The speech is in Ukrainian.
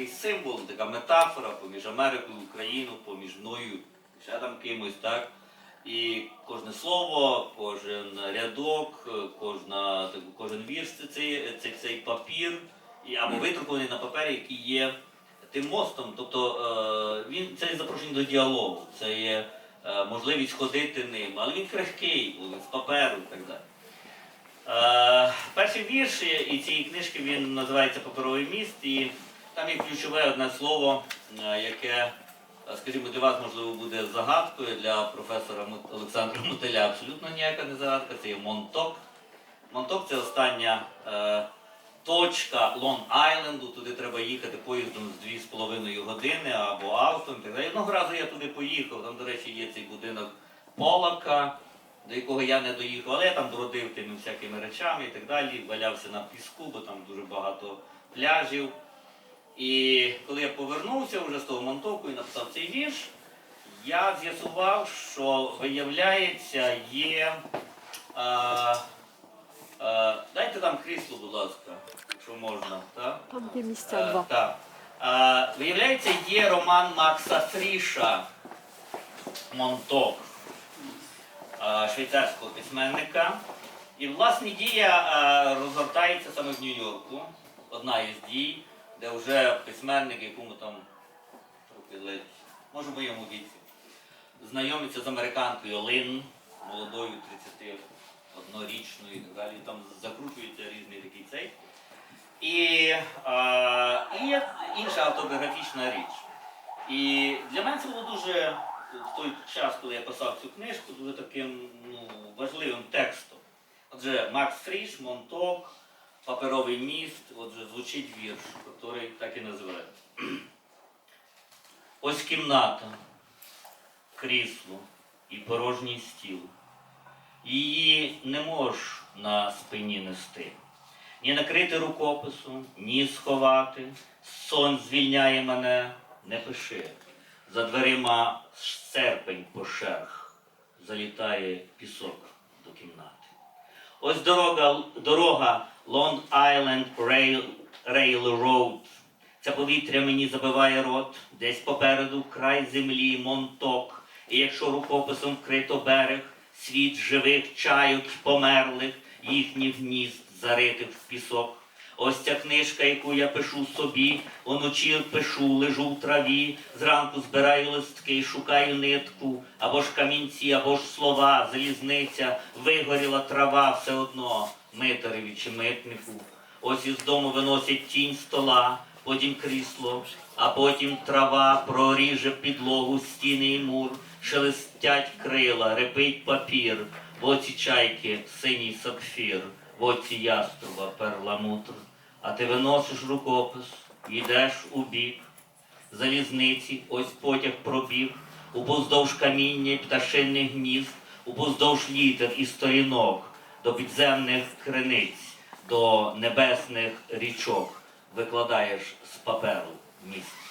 такий символ, така метафора поміж Америкою, Україною, поміж мною, ще там кимось, так? І кожне слово, кожен рядок, кожна, так, кожен вірш це цей, це цей папір, і, або видрукований на папері, який є тим мостом. Тобто е, він це запрошення до діалогу, це є е, можливість ходити ним, але він крихкий, з паперу і так далі. Е, перший вірш і цієї книжки він називається Паперовий міст, і там є ключове одне слово, е, яке, е, скажімо, для вас можливо буде загадкою, для професора Олександра Мотиля абсолютно ніяка не загадка, це є Монток. Монток це остання е, точка Лонг-Айленду, туди треба їхати поїздом з 2,5 години або автом. Одного разу я туди поїхав, там, до речі, є цей будинок Полака до якого я не доїхав, але я там бродив тими всякими речами і так далі, валявся на піску, бо там дуже багато пляжів. І коли я повернувся вже з того Монтоку і написав цей вірш, я з'ясував, що виявляється, є. А, а, дайте там крісло, будь ласка, якщо можна. Так? Там є місця Е, два. Так. Е, Виявляється, є роман Макса Фріша Монток, е, швейцарського письменника. І власне дія е, розгортається саме в Нью-Йорку. Одна із дій, де вже письменник, якому там ледь, може в моєму віці, знайомиться з американкою Лин, молодою 31-річною і далі. Там закручується різний такий цей. І, е, і інша автобіографічна річ. І для мене це було дуже в той час, коли я писав цю книжку, дуже таким ну, важливим текстом. Отже, Макс Фріш, Монток, Паперовий міст, отже, звучить вірш, який так і називається. Ось кімната, крісло і порожній стіл. Її не можеш на спині нести. Ні накрити рукописом, ні сховати. Сон звільняє мене, не пиши. За дверима серпень пошерх, залітає пісок до кімнати. Ось дорога, дорога Long Island Rail, Railroad. Це повітря мені забиває рот, десь попереду край землі, монток. І якщо рукописом вкрито берег, світ живих чайок померлих, їхніх гнізд заритих в пісок. Ось ця книжка, яку я пишу собі, уночі пишу, лежу в траві, зранку збираю листки, шукаю нитку, або ж камінці, або ж слова, залізниця, вигоріла трава все одно, митареві чи митнику. Ось із дому виносять тінь стола, потім крісло, а потім трава проріже підлогу, стіни і мур, шелестять крила, репить папір, в оці чайки синій сапфір, в оці яструба перламутр. А ти виносиш рукопис, йдеш у бік, залізниці, ось потяг пробіг, упоздовж каміння пташинних гнізд, упоздовж літер і сторінок, до підземних криниць, до небесних річок. Викладаєш з паперу міст.